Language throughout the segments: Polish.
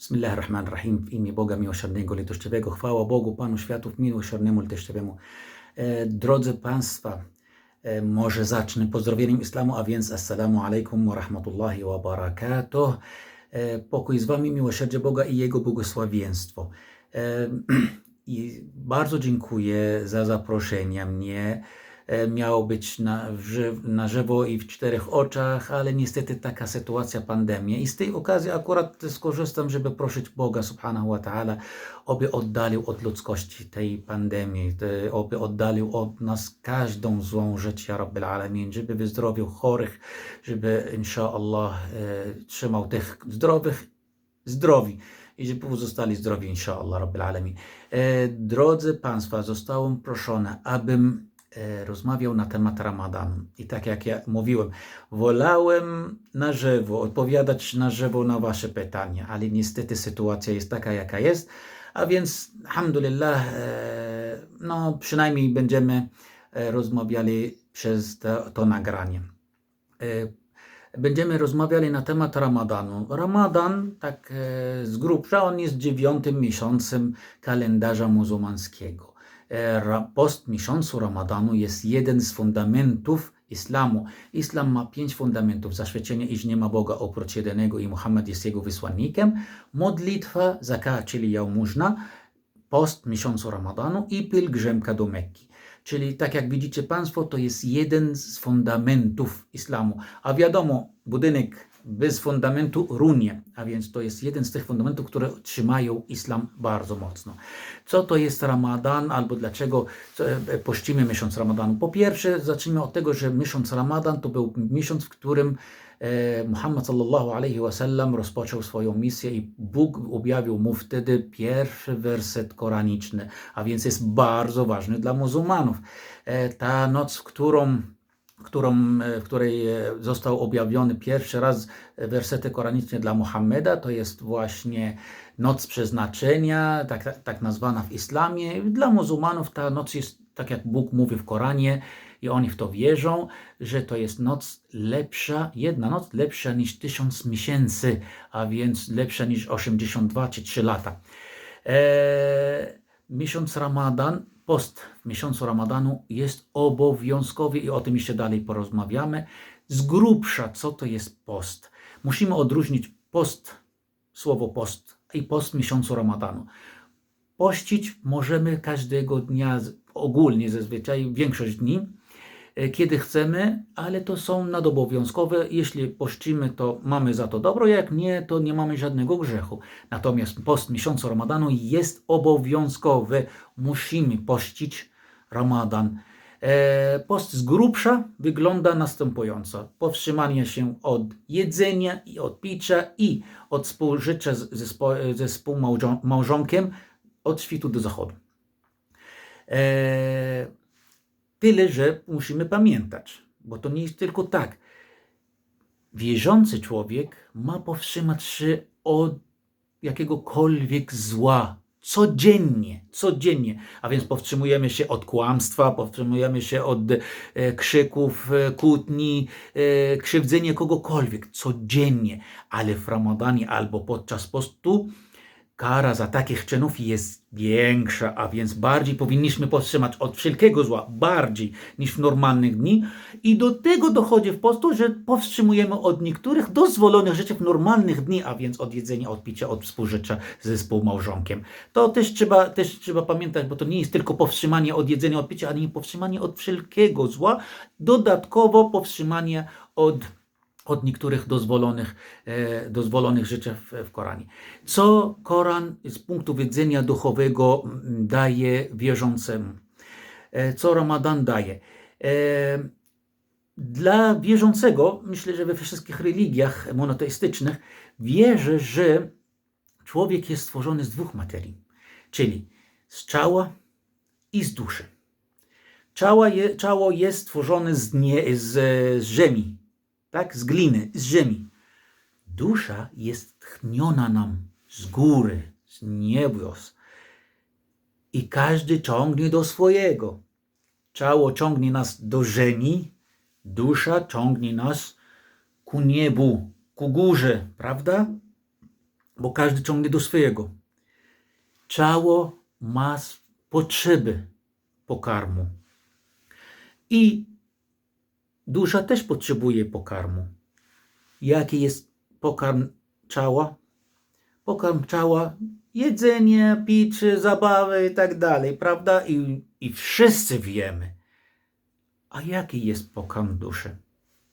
Bismillahirrahmanirrahim. W imię Boga Miłosiernego, Litościowego. Chwała Bogu, Panu Światów, Miłosiernemu, Litościowemu. E, drodzy Państwa, e, może zacznę pozdrowieniem islamu, a więc Assalamu alaikum wa rahmatullahi wa barakatuh. E, pokój z Wami, miłosierdzie Boga i Jego błogosławieństwo. I bardzo dziękuję za zaproszenie mnie. E, Miało być na, na żywo i w czterech oczach, ale niestety taka sytuacja, pandemia. I z tej okazji akurat skorzystam, żeby prosić Boga subhanahu wa ta'ala, oby oddalił od ludzkości tej pandemii, oby oddalił od nas każdą złą rzecz, ja Rabbil Alamin, żeby wyzdrowił chorych, żeby insha Allah e, trzymał tych zdrowych zdrowi i żeby pozostali zdrowi, insha Allah, Rabbil Alamin. E, drodzy Państwa, zostałem proszony, abym rozmawiał na temat Ramadanu. I tak jak ja mówiłem, wolałem na żywo, odpowiadać na żywo na Wasze pytania, ale niestety sytuacja jest taka, jaka jest, a więc, alhamdulillah, e, no przynajmniej będziemy e, rozmawiali przez to, to nagranie. E, Będziemy rozmawiali na temat Ramadanu. Ramadan, tak e, z grubsza, on jest dziewiątym miesiącem kalendarza muzułmańskiego. Post miesiącu Ramadanu jest jeden z fundamentów islamu. Islam ma pięć fundamentów. Zaświadczenie, iż nie ma Boga oprócz jedynego i Muhammad jest jego wysłannikiem. Modlitwa, zakat, czyli jałmużna, post miesiącu Ramadanu i pielgrzymka do Mekki. Czyli tak jak widzicie Państwo, to jest jeden z fundamentów islamu. A wiadomo, budynek bez fundamentu runie, a więc to jest jeden z tych fundamentów, które trzymają islam bardzo mocno. Co to jest Ramadan, albo dlaczego co, e, pościmy miesiąc Ramadanu? Po pierwsze, zacznijmy od tego, że miesiąc Ramadan to był miesiąc, w którym e, Muhammad sallallahu alaihi wasallam rozpoczął swoją misję i Bóg objawił mu wtedy pierwszy werset koraniczny, a więc jest bardzo ważny dla muzułmanów. E, Ta noc, w którą którą, e, w której e, został objawiony pierwszy raz e, wersety koraniczne dla Muhammeda, to jest właśnie noc przeznaczenia, tak, tak, tak nazwana w islamie. Dla muzułmanów ta noc jest, tak jak Bóg mówi w Koranie, i oni w to wierzą, że to jest noc lepsza, jedna noc lepsza niż tysiąc miesięcy, a więc lepsza niż 82 czy 3 lata. Eee, miesiąc Ramadan, post w miesiącu Ramadanu jest obowiązkowy i o tym jeszcze dalej porozmawiamy. Z grubsza, co to jest post? Musimy odróżnić post, słowo post i post w miesiącu Ramadanu. Pościć możemy każdego dnia, ogólnie zazwyczaj większość dni, kiedy chcemy, ale to są nadobowiązkowe. Jeśli pościmy, to mamy za to dobro, jak nie, to nie mamy żadnego grzechu. Natomiast post miesiącu Ramadanu jest obowiązkowy. Musimy pościć Ramadan. E, Post z grubsza wygląda następująco. Powstrzymanie się od jedzenia i od picia i od współżycia ze, spo, ze współmałżonkiem od świtu do zachodu. E, tyle, że musimy pamiętać, bo to nie jest tylko tak. Wierzący człowiek ma powstrzymać się od jakiegokolwiek zła. Codziennie, codziennie. A więc powstrzymujemy się od kłamstwa, powstrzymujemy się od e, krzyków, e, kłótni, e, krzywdzenia kogokolwiek. Codziennie. Ale w Ramadanie albo podczas postu kara za takich czynów jest większa, a więc bardziej powinniśmy powstrzymać od wszelkiego zła, bardziej niż w normalnych dni. I do tego dochodzi w postu, że powstrzymujemy od niektórych dozwolonych rzeczy w normalnych dni, a więc od jedzenia, od picia, od współżycia ze współmałżonkiem. To też trzeba, też trzeba pamiętać, bo to nie jest tylko powstrzymanie od jedzenia, od picia, ale i powstrzymanie od wszelkiego zła, dodatkowo powstrzymanie od od niektórych dozwolonych, e, dozwolonych rzeczy w, w Koranie. Co Koran z punktu widzenia duchowego mm, daje wierzącemu? E, co Ramadan daje? E, dla wierzącego, myślę, że we wszystkich religiach monoteistycznych, wierzę, że człowiek jest stworzony z dwóch materii, czyli z ciała i z duszy. Ciało, je, ciało jest stworzone z, nie, z, z ziemi, tak? Z gliny, z ziemi. Dusza jest tchniona nam z góry, z niebios. I każdy ciągnie do swojego. Ciało ciągnie nas do ziemi, dusza ciągnie nas ku niebu, ku górze, prawda? bo każdy ciągnie do swojego. Ciało ma potrzeby pokarmu. I dusza też potrzebuje pokarmu. Jaki jest pokarm ciała? Pokarm ciała, jedzenie, picie, zabawy i tak dalej, prawda? I, I wszyscy wiemy. A jaki jest pokarm duszy?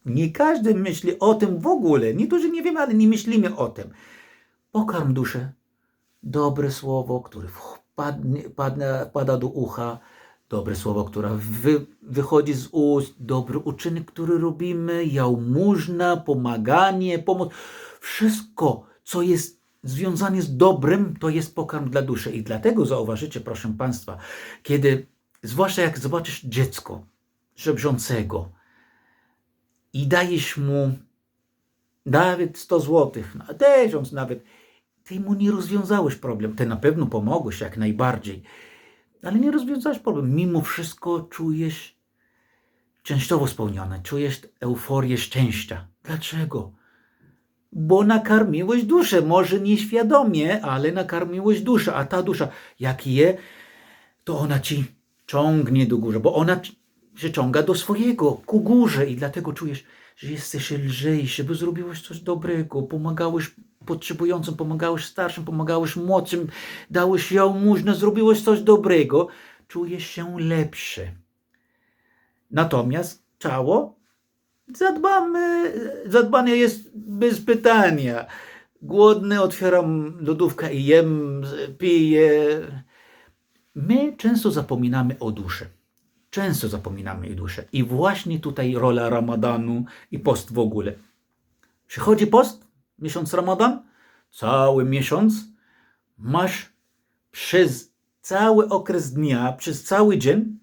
Nie każdy myśli o tym w ogóle. Niektórzy nie wiemy, ale nie myślimy o tym. Pokarm duszy. Dobre słowo, które wpadnie, padnie, pada do ucha. Dobre słowo, które wy, wychodzi z ust. Dobry uczynek, który robimy. Jałmużna, pomaganie, pomoc. Wszystko, co jest związane z dobrym, to jest pokarm dla duszy. I dlatego zauważycie, proszę Państwa, kiedy, zwłaszcza jak zobaczysz dziecko żebrzącego, i dajesz mu nawet 100 złotych, no, tysiąc nawet, ty mu nie rozwiązałeś problem. Ty na pewno pomogłeś jak najbardziej, ale nie rozwiązałeś problem. Mimo wszystko czujesz częściowo spełnione, czujesz euforię szczęścia. Dlaczego? Bo nakarmiłeś duszę, może nieświadomie, ale nakarmiłeś duszę, a ta dusza, jak je, to ona ci ciągnie do góry, bo ona ci- się ciąga do swojego, ku górze i dlatego czujesz, że jesteś lżejszy, bo zrobiłeś coś dobrego, pomagałeś potrzebującym, pomagałeś starszym, pomagałeś młodszym, dałeś jałmużnę, zrobiłeś coś dobrego, czujesz się lepszy. Natomiast ciało zadbamy, zadbanie jest bez pytania. Głodny, otwieram lodówkę i jem, piję. My często zapominamy o duszy. Często zapominamy o duszy. I właśnie tutaj rola Ramadanu i post w ogóle. Przychodzi post, miesiąc Ramadan, cały miesiąc masz przez cały okres dnia, przez cały dzień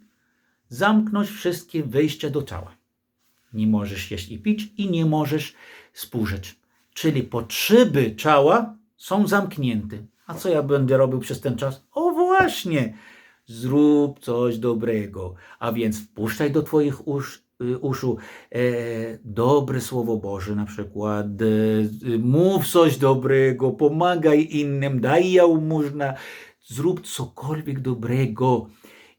zamknąć wszystkie wejścia do ciała. Nie możesz jeść i pić i nie możesz spóźnić. Czyli potrzeby ciała są zamknięte. A co ja będę robił przez ten czas? O właśnie! Zrób coś dobrego. A więc wpuszczaj do Twoich usz, y, uszu e, dobre Słowo Boże, na przykład. E, mów coś dobrego, pomagaj innym, daj jałmużna, zrób cokolwiek dobrego.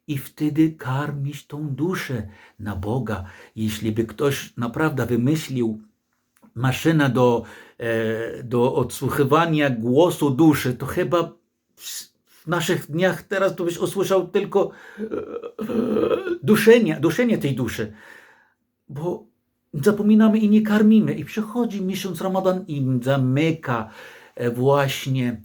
I wtedy karmisz tą duszę na Boga. Jeśli by ktoś naprawdę wymyślił maszynę do, e, do odsłuchiwania głosu duszy, to chyba w naszych dniach teraz to byś usłyszał tylko e, e, duszenie, duszenie tej duszy. Bo zapominamy i nie karmimy. I przychodzi miesiąc Ramadan i zamyka e, właśnie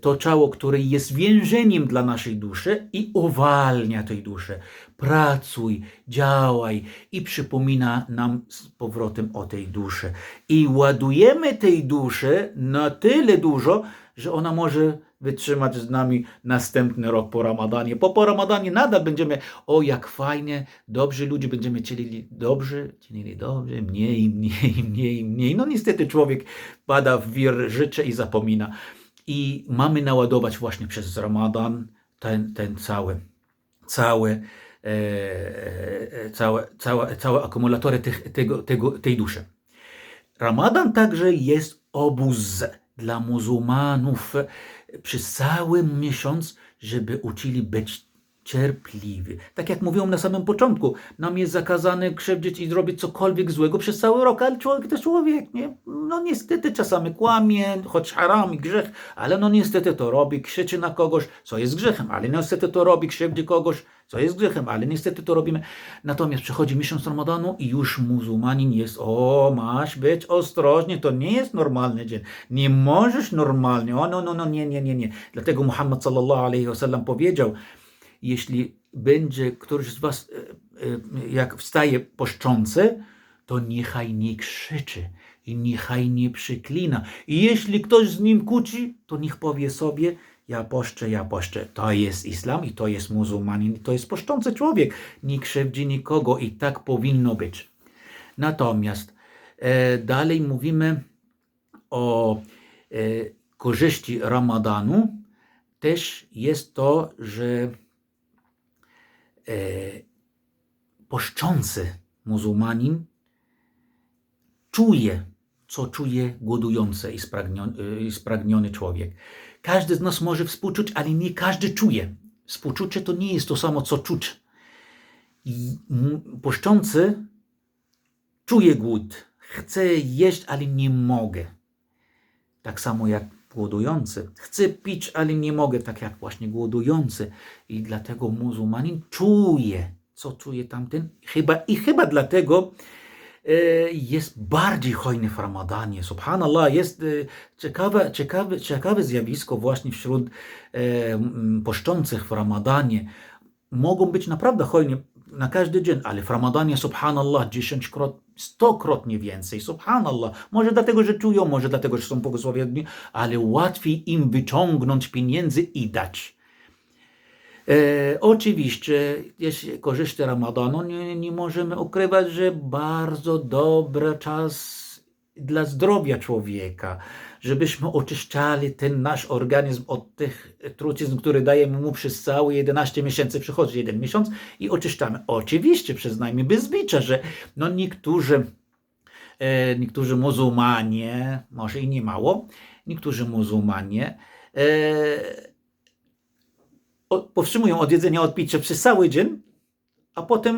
to ciało, które jest więzieniem dla naszej duszy i uwalnia tej duszy. Pracuj, działaj i przypomina nam z powrotem o tej duszy. I ładujemy tej duszy na tyle dużo, że ona może wytrzymać z nami następny rok po Ramadanie. Po, po Ramadanie nadal będziemy, o jak fajnie, dobrzy ludzie będziemy cielili dobrze, cielili dobrze, mniej, mniej, mniej, mniej. No niestety człowiek pada w wir życia i zapomina. I mamy naładować właśnie przez Ramadan ten, ten cały, cały, e, e, całe, całe, całe akumulatory tych, tego, tego, tej duszy. Ramadan także jest obóz dla muzułmanów przez cały miesiąc, żeby uczyli być cierpliwi. Tak jak mówiłem na samym początku, nam jest zakazane krzywdzić i zrobić cokolwiek złego przez cały rok, ale człowiek to człowiek, nie? No niestety czasami kłamie, choć haram i grzech, ale no niestety to robi, krzyczy na kogoś, co jest grzechem, ale niestety to robi, krzywdzi kogoś, co jest grzechem, ale niestety to robimy. Natomiast przychodzi miesiąc Ramadanu i już muzułmanin jest, o, masz być ostrożny, to nie jest normalny dzień. Nie możesz normalnie, o, no, no, no, nie, nie, nie, nie. Dlatego Muhammad sallallahu alaihi wasallam powiedział, jeśli będzie któryś z was, e, e, jak wstaje poszczący, to niechaj nie krzyczy i niechaj nie przyklina. I jeśli ktoś z nim kłóci, to niech powie sobie, ja poszczę, ja poszczę. To jest islam i to jest muzułmanin, to jest poszczący człowiek. Nie krzywdzi nikogo i tak powinno być. Natomiast e, dalej mówimy o e, korzyści Ramadanu. Też jest to, że poszczący muzułmanin czuje co czuje głodujący i spragniony, spragniony człowiek. Każdy z nas może współczuć, ale nie każdy czuje. Współczucie to nie jest to samo, co czuć. Poszczący czuje głód, chce jeść, ale nie mogę. Tak samo jak głodujący. Chcę pić, ale nie mogę, tak jak właśnie głodujący. I dlatego muzułmanin czuje, co czuje tamten. Chyba, I chyba dlatego e, jest bardziej hojny w Ramadanie. Subhanallah, jest e, ciekawe, ciekawe, ciekawe zjawisko właśnie wśród e, poszczących w Ramadanie. Mogą być naprawdę hojni na każdy dzień, ale w Ramadanie, subhanallah, dziesięćkrot, stokrotnie więcej, subhanallah. Może dlatego, że czują, może dlatego, że są błogosławieni, ale łatwiej im wyciągnąć pieniędzy i dać. E, oczywiście, jeśli korzyści Ramadanu, nie, nie możemy ukrywać, że bardzo dobry czas dla zdrowia człowieka, żebyśmy oczyszczali ten nasz organizm od tych trucizn, które dajemy mu przez całe 11 miesięcy. Przychodzi jeden miesiąc i oczyszczamy. Oczywiście, przyznajmy bez bicia, że no niektórzy, e, niektórzy muzułmanie, może i nie mało, niektórzy muzułmanie e, o- powstrzymują od jedzenia, od picia przez cały dzień, a potem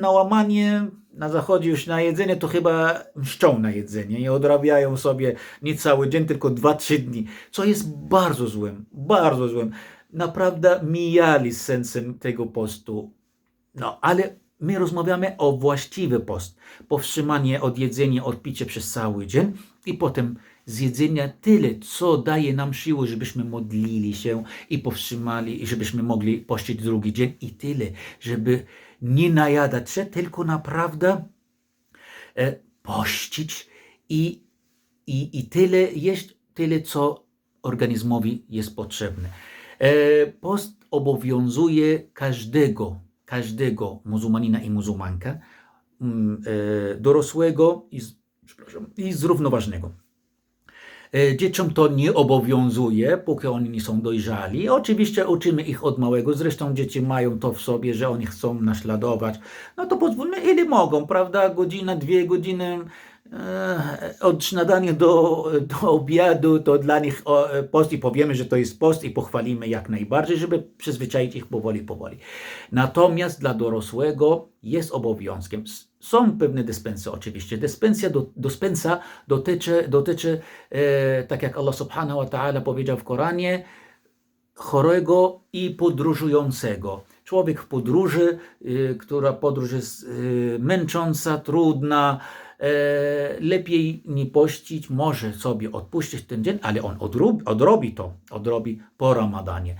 na łamanie, na zachodzie już na jedzenie, to chyba mszczą na jedzenie i odrabiają sobie nie cały dzień, tylko 2-3 dni, co jest bardzo złym, bardzo złym. Naprawdę mijali z sensem tego postu. No, ale my rozmawiamy o właściwy post. Powstrzymanie od jedzenia, od picia przez cały dzień i potem zjedzenia tyle, co daje nam siłę, żebyśmy modlili się i powstrzymali, i żebyśmy mogli pościć drugi dzień i tyle, żeby nie najadać się, tylko naprawdę e, pościć i, i, i tyle jeść, tyle, co organizmowi jest potrzebne. E, Post obowiązuje każdego, każdego muzułmanina i muzułmanka, mm, e, dorosłego i, z- przepraszam, i zrównoważonego. E, Dzieciom to nie obowiązuje, póki oni nie są dojrzali. Oczywiście uczymy ich od małego, zresztą dzieci mają to w sobie, że oni chcą naśladować. No to pozwólmy, ile mogą, prawda? Godzina, dwie godziny od śniadania do, do obiadu, to dla nich e, post i powiemy, że to jest post i pochwalimy jak najbardziej, żeby przyzwyczaić ich powoli, powoli. Natomiast dla dorosłego jest obowiązkiem. Są pewne dyspensy oczywiście. Dyspensja, do, dyspensa dotyczy, dotyczy e, tak jak Allah subhanahu wa ta'ala powiedział w Koranie, chorego i podróżującego. Człowiek w podróży, y, która podróż jest y, męcząca, trudna, e, lepiej nie pościć, może sobie odpuścić ten dzień, ale on odrobi, odrobi to, odrobi po ramadanie.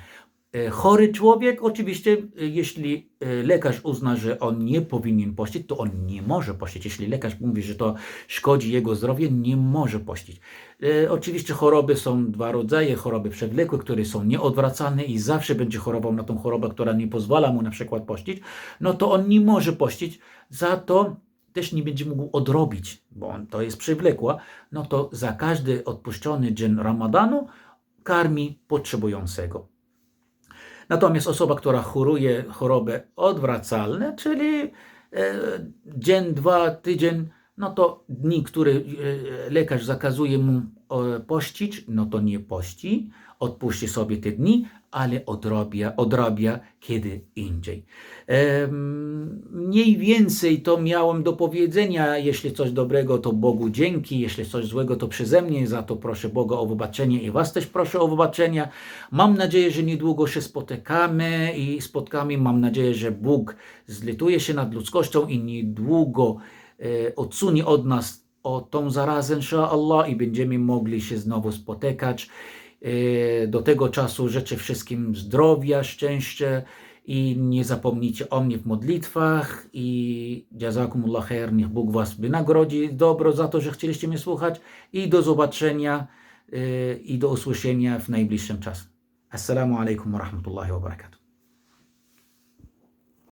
E, Chory człowiek, oczywiście, e, jeśli e, lekarz uzna, że on nie powinien pościć, to on nie może pościć. Jeśli lekarz mówi, że to szkodzi jego zdrowiu, nie może pościć. E, Oczywiście choroby są dwa rodzaje, choroby przewlekłe, które są nieodwracalne i zawsze będzie chorował na tą chorobę, która nie pozwala mu na przykład pościć, no to on nie może pościć, za to też nie będzie mógł odrobić, bo on, to jest przewlekła, no to za każdy odpuszczony dzień ramadanu karmi potrzebującego. Natomiast osoba, która choruje chorobę odwracalną, czyli e, dzień, dwa, tydzień, no to dni, które e, lekarz zakazuje mu e, pościć, no to nie pości, odpuści sobie te dni, ale odrabia, odrabia kiedy indziej. Mniej więcej to miałem do powiedzenia. Jeśli coś dobrego, to Bogu dzięki. Jeśli coś złego, to przeze mnie. Za to proszę Boga o wybaczenie i Was też proszę o wybaczenie. Mam nadzieję, że niedługo się spotykamy i spotkamy. Mam nadzieję, że Bóg zlituje się nad ludzkością i niedługo e, odsunie od nas o tą zarazę, insza Allah, i będziemy mogli się znowu spotykać. E, Do tego czasu życzę wszystkim zdrowia, szczęścia i nie zapomnijcie o mnie w modlitwach i jazakumullah khair, niech Bóg was wynagrodzi dobro za to, że chcieliście mnie słuchać i do zobaczenia e, i do usłyszenia w najbliższym czasie. Assalamu alaikum wa rahmatullahi wa barakatuh.